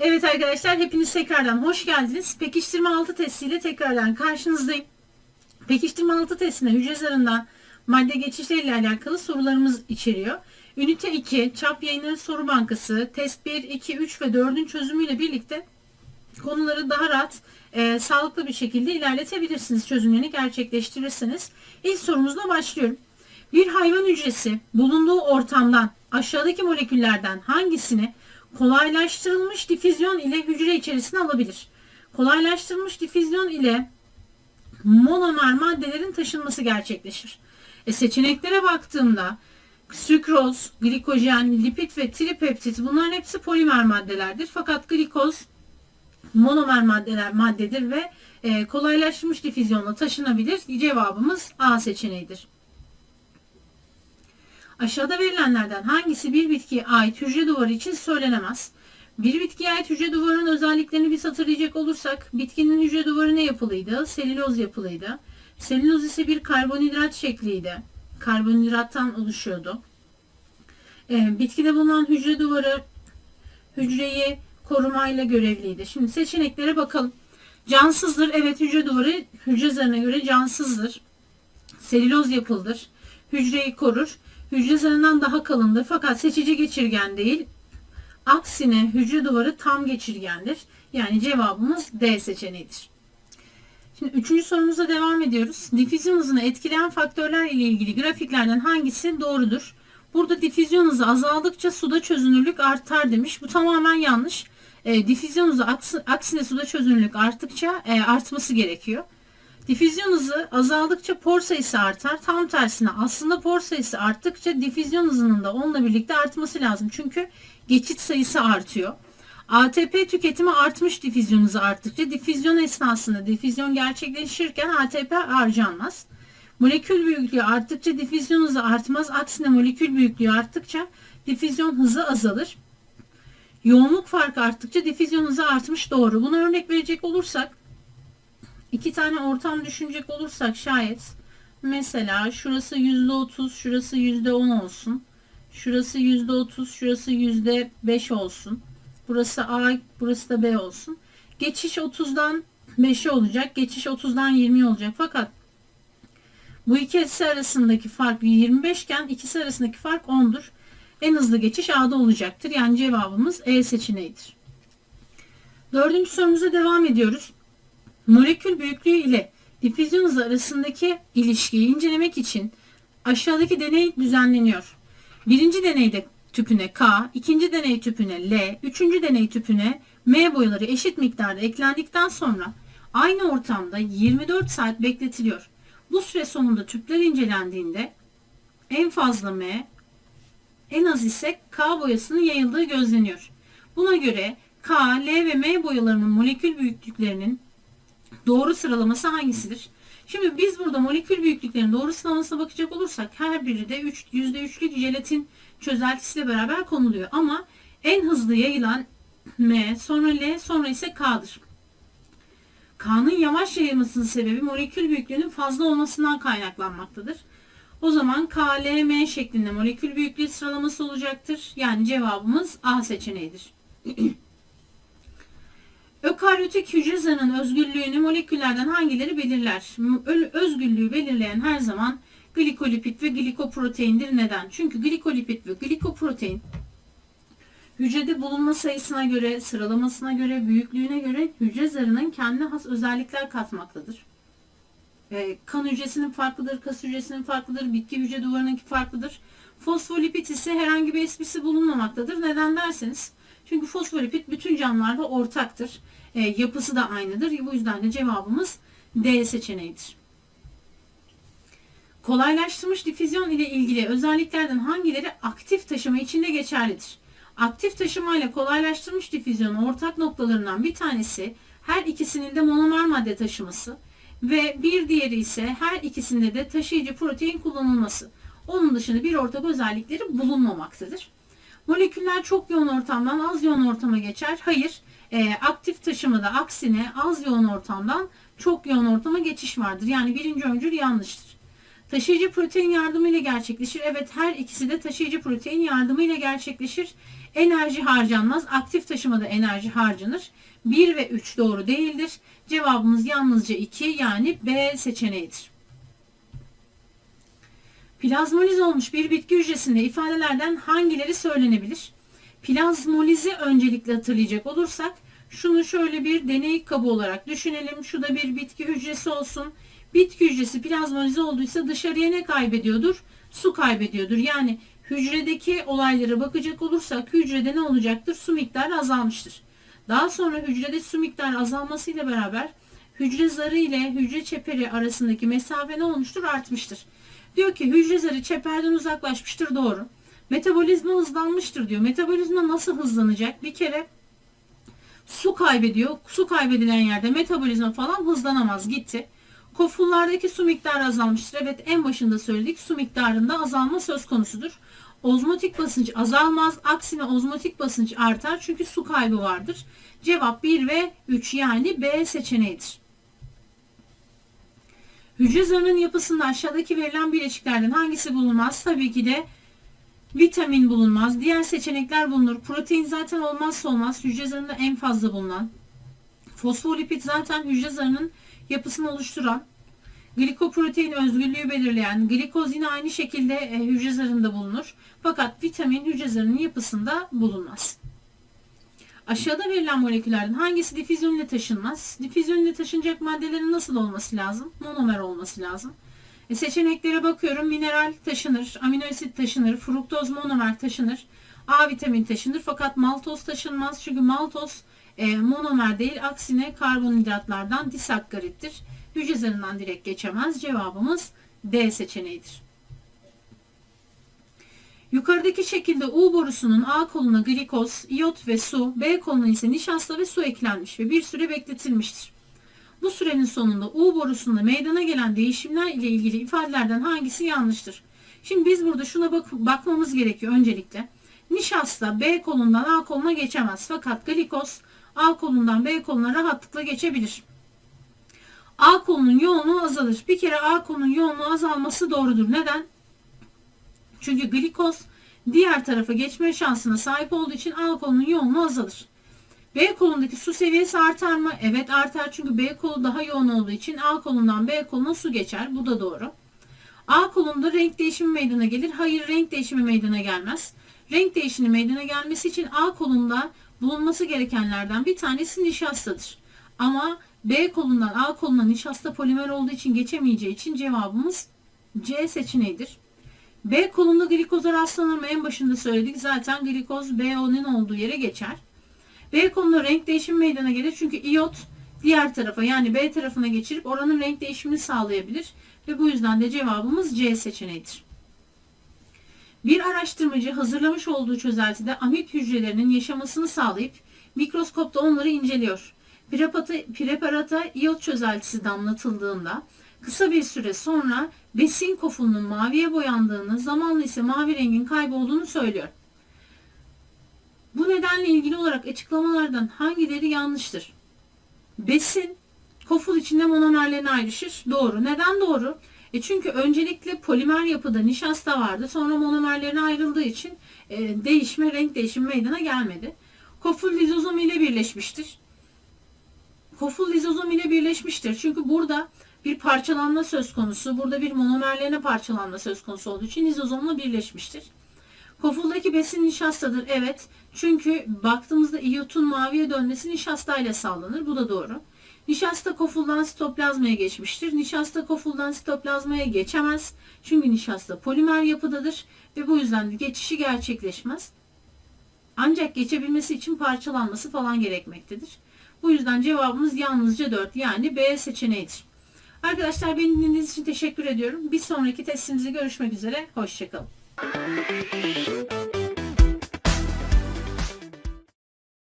Evet arkadaşlar hepiniz tekrardan hoş geldiniz. Pekiştirme 6 testiyle tekrardan karşınızdayım. Pekiştirme 6 testinde hücre zarından madde geçişleriyle alakalı sorularımız içeriyor. Ünite 2, çap yayınları soru bankası, test 1, 2, 3 ve 4'ün çözümüyle birlikte konuları daha rahat, e, sağlıklı bir şekilde ilerletebilirsiniz. Çözümlerini gerçekleştirirsiniz. İlk sorumuzla başlıyorum. Bir hayvan hücresi bulunduğu ortamdan aşağıdaki moleküllerden hangisini kolaylaştırılmış difüzyon ile hücre içerisine alabilir? Kolaylaştırılmış difüzyon ile monomer maddelerin taşınması gerçekleşir. E seçeneklere baktığımda sükroz, glikojen, lipid ve tripeptit bunların hepsi polimer maddelerdir. Fakat glikoz monomer maddeler maddedir ve e, kolaylaştırılmış difüzyonla taşınabilir. Cevabımız A seçeneğidir. Aşağıda verilenlerden hangisi bir bitkiye ait hücre duvarı için söylenemez? Bir bitkiye ait hücre duvarının özelliklerini biz hatırlayacak olursak bitkinin hücre duvarı ne yapılıydı? Selüloz yapılıydı. Selüloz ise bir karbonhidrat şekliydi. Karbonhidrattan oluşuyordu. Ee, bitkide bulunan hücre duvarı hücreyi korumayla görevliydi. Şimdi seçeneklere bakalım. Cansızdır. Evet hücre duvarı hücre zarına göre cansızdır. Selüloz yapıldır. Hücreyi korur. Hücre zarından daha kalındır fakat seçici geçirgen değil. Aksine hücre duvarı tam geçirgendir. Yani cevabımız D seçeneğidir. Şimdi üçüncü sorumuza devam ediyoruz. Difüzyon hızını etkileyen faktörler ile ilgili grafiklerden hangisi doğrudur? Burada difüzyon hızı azaldıkça suda çözünürlük artar demiş. Bu tamamen yanlış. E, difüzyon hızı aks- aksine suda çözünürlük arttıkça e, artması gerekiyor. Difüzyon hızı azaldıkça por sayısı artar. Tam tersine aslında por sayısı arttıkça difüzyon hızının da onunla birlikte artması lazım. Çünkü geçit sayısı artıyor. ATP tüketimi artmış difüzyon hızı arttıkça difüzyon esnasında difüzyon gerçekleşirken ATP harcanmaz. Molekül büyüklüğü arttıkça difüzyon hızı artmaz. Aksine molekül büyüklüğü arttıkça difüzyon hızı azalır. Yoğunluk farkı arttıkça difüzyon hızı artmış doğru. Buna örnek verecek olursak iki tane ortam düşünecek olursak şayet mesela şurası %30 şurası %10 olsun. Şurası %30 şurası %5 olsun. Burası A burası da B olsun. Geçiş 30'dan 5'e olacak. Geçiş 30'dan 20 olacak. Fakat bu ikisi arasındaki fark 25 iken ikisi arasındaki fark 10'dur. En hızlı geçiş A'da olacaktır. Yani cevabımız E seçeneğidir. Dördüncü sorumuza devam ediyoruz. Molekül büyüklüğü ile difüzyon hızı arasındaki ilişkiyi incelemek için aşağıdaki deney düzenleniyor. Birinci deneyde tüpüne K, ikinci deney tüpüne L, üçüncü deney tüpüne M boyaları eşit miktarda eklendikten sonra aynı ortamda 24 saat bekletiliyor. Bu süre sonunda tüpler incelendiğinde en fazla M, en az ise K boyasının yayıldığı gözleniyor. Buna göre K, L ve M boyalarının molekül büyüklüklerinin doğru sıralaması hangisidir? Şimdi biz burada molekül büyüklüklerinin doğru sıralamasına bakacak olursak her biri de 3, %3'lük jelatin çözeltisiyle beraber konuluyor. Ama en hızlı yayılan M, sonra L, sonra ise K'dır. K'nın yavaş yayılmasının sebebi molekül büyüklüğünün fazla olmasından kaynaklanmaktadır. O zaman K, L, M şeklinde molekül büyüklüğü sıralaması olacaktır. Yani cevabımız A seçeneğidir. Ökaryotik hücre zarının özgürlüğünü moleküllerden hangileri belirler? Özgürlüğü belirleyen her zaman glikolipid ve glikoproteindir. Neden? Çünkü glikolipid ve glikoprotein hücrede bulunma sayısına göre, sıralamasına göre, büyüklüğüne göre hücre zarının kendine has özellikler katmaktadır. Ee, kan hücresinin farklıdır, kas hücresinin farklıdır, bitki hücre duvarınınki farklıdır. Fosfolipid ise herhangi bir esprisi bulunmamaktadır. Neden derseniz, çünkü fosfolipid bütün canlılarda ortaktır. E, yapısı da aynıdır. Bu yüzden de cevabımız D seçeneğidir. Kolaylaştırılmış difüzyon ile ilgili özelliklerden hangileri aktif taşıma içinde geçerlidir? Aktif taşıma ile kolaylaştırılmış difüzyonun ortak noktalarından bir tanesi her ikisinin de monomer madde taşıması ve bir diğeri ise her ikisinde de taşıyıcı protein kullanılması. Onun dışında bir ortak özellikleri bulunmamaktadır. Moleküller çok yoğun ortamdan az yoğun ortama geçer. Hayır, e, aktif taşımada aksine az yoğun ortamdan çok yoğun ortama geçiş vardır. Yani birinci öncül yanlıştır. Taşıyıcı protein yardımıyla gerçekleşir. Evet her ikisi de taşıyıcı protein yardımıyla gerçekleşir. Enerji harcanmaz. Aktif taşımada enerji harcanır. 1 ve 3 doğru değildir. Cevabımız yalnızca 2 yani B seçeneğidir. Plazmoliz olmuş bir bitki hücresinde ifadelerden hangileri söylenebilir? Plazmolizi öncelikle hatırlayacak olursak şunu şöyle bir deney kabı olarak düşünelim. Şu da bir bitki hücresi olsun. Bitki hücresi plazmolize olduysa dışarıya ne kaybediyordur? Su kaybediyordur. Yani hücredeki olaylara bakacak olursak hücrede ne olacaktır? Su miktarı azalmıştır. Daha sonra hücrede su miktarı azalmasıyla beraber hücre zarı ile hücre çeperi arasındaki mesafe ne olmuştur? Artmıştır. Diyor ki hücre zarı çeperden uzaklaşmıştır. Doğru. Metabolizma hızlanmıştır diyor. Metabolizma nasıl hızlanacak? Bir kere su kaybediyor. Su kaybedilen yerde metabolizma falan hızlanamaz. Gitti. Kofullardaki su miktarı azalmıştır. Evet en başında söyledik. Su miktarında azalma söz konusudur. Ozmotik basınç azalmaz. Aksine ozmotik basınç artar. Çünkü su kaybı vardır. Cevap 1 ve 3 yani B seçeneğidir. Hücre zarının yapısında aşağıdaki verilen bileşiklerden hangisi bulunmaz? Tabii ki de vitamin bulunmaz. Diğer seçenekler bulunur. Protein zaten olmazsa olmaz. Hücre zarında en fazla bulunan. Fosfolipid zaten hücre zarının yapısını oluşturan. Glikoprotein özgürlüğü belirleyen. Glikoz yine aynı şekilde e, hücre zarında bulunur. Fakat vitamin hücre zarının yapısında bulunmaz. Aşağıda verilen moleküllerden hangisi difüzyon ile taşınmaz? Difüzyon ile taşınacak maddelerin nasıl olması lazım? Monomer olması lazım. E seçeneklere bakıyorum. Mineral taşınır, amino asit taşınır, fruktoz monomer taşınır, A vitamin taşınır. Fakat maltoz taşınmaz. Çünkü maltoz e, monomer değil, aksine karbonhidratlardan disakkarittir. Hücre zarından direkt geçemez. Cevabımız D seçeneğidir. Yukarıdaki şekilde U borusunun A koluna glikoz, iyot ve su, B koluna ise nişasta ve su eklenmiş ve bir süre bekletilmiştir. Bu sürenin sonunda U borusunda meydana gelen değişimler ile ilgili ifadelerden hangisi yanlıştır? Şimdi biz burada şuna bak bakmamız gerekiyor öncelikle. Nişasta B kolundan A koluna geçemez fakat glikoz A kolundan B koluna rahatlıkla geçebilir. A kolunun yoğunluğu azalır. Bir kere A kolunun yoğunluğu azalması doğrudur. Neden? Çünkü glikoz diğer tarafa geçme şansına sahip olduğu için A kolunun yoğunluğu azalır. B kolundaki su seviyesi artar mı? Evet artar çünkü B kolu daha yoğun olduğu için A kolundan B koluna su geçer. Bu da doğru. A kolunda renk değişimi meydana gelir. Hayır renk değişimi meydana gelmez. Renk değişimi meydana gelmesi için A kolunda bulunması gerekenlerden bir tanesi nişastadır. Ama B kolundan A koluna nişasta polimer olduğu için geçemeyeceği için cevabımız C seçeneğidir. B kolunda glikoza rastlanır mı? En başında söyledik. Zaten glikoz BO'nun olduğu yere geçer. B kolunda renk değişimi meydana gelir. Çünkü iyot diğer tarafa yani B tarafına geçirip oranın renk değişimini sağlayabilir. Ve bu yüzden de cevabımız C seçeneğidir. Bir araştırmacı hazırlamış olduğu çözeltide amip hücrelerinin yaşamasını sağlayıp mikroskopta onları inceliyor. Preparata, preparata iyot çözeltisi damlatıldığında kısa bir süre sonra besin kofunun maviye boyandığını, zamanla ise mavi rengin kaybolduğunu söylüyor. Bu nedenle ilgili olarak açıklamalardan hangileri yanlıştır? Besin koful içinde monomerlerine ayrışır. Doğru. Neden doğru? E çünkü öncelikle polimer yapıda nişasta vardı. Sonra monomerlerine ayrıldığı için e, değişme, renk değişimi meydana gelmedi. Koful lizozom ile birleşmiştir. Koful lizozom ile birleşmiştir. Çünkü burada bir parçalanma söz konusu. Burada bir monomerlerine parçalanma söz konusu olduğu için lizozomla birleşmiştir. Kofuldaki besin nişastadır. Evet. Çünkü baktığımızda iyotun maviye dönmesi nişastayla sağlanır. Bu da doğru. Nişasta kofuldan sitoplazmaya geçmiştir. Nişasta kofuldan sitoplazmaya geçemez. Çünkü nişasta polimer yapıdadır ve bu yüzden de geçişi gerçekleşmez. Ancak geçebilmesi için parçalanması falan gerekmektedir. Bu yüzden cevabımız yalnızca 4 yani B seçeneğidir. Arkadaşlar beni dinlediğiniz için teşekkür ediyorum. Bir sonraki testimizde görüşmek üzere. Hoşçakalın.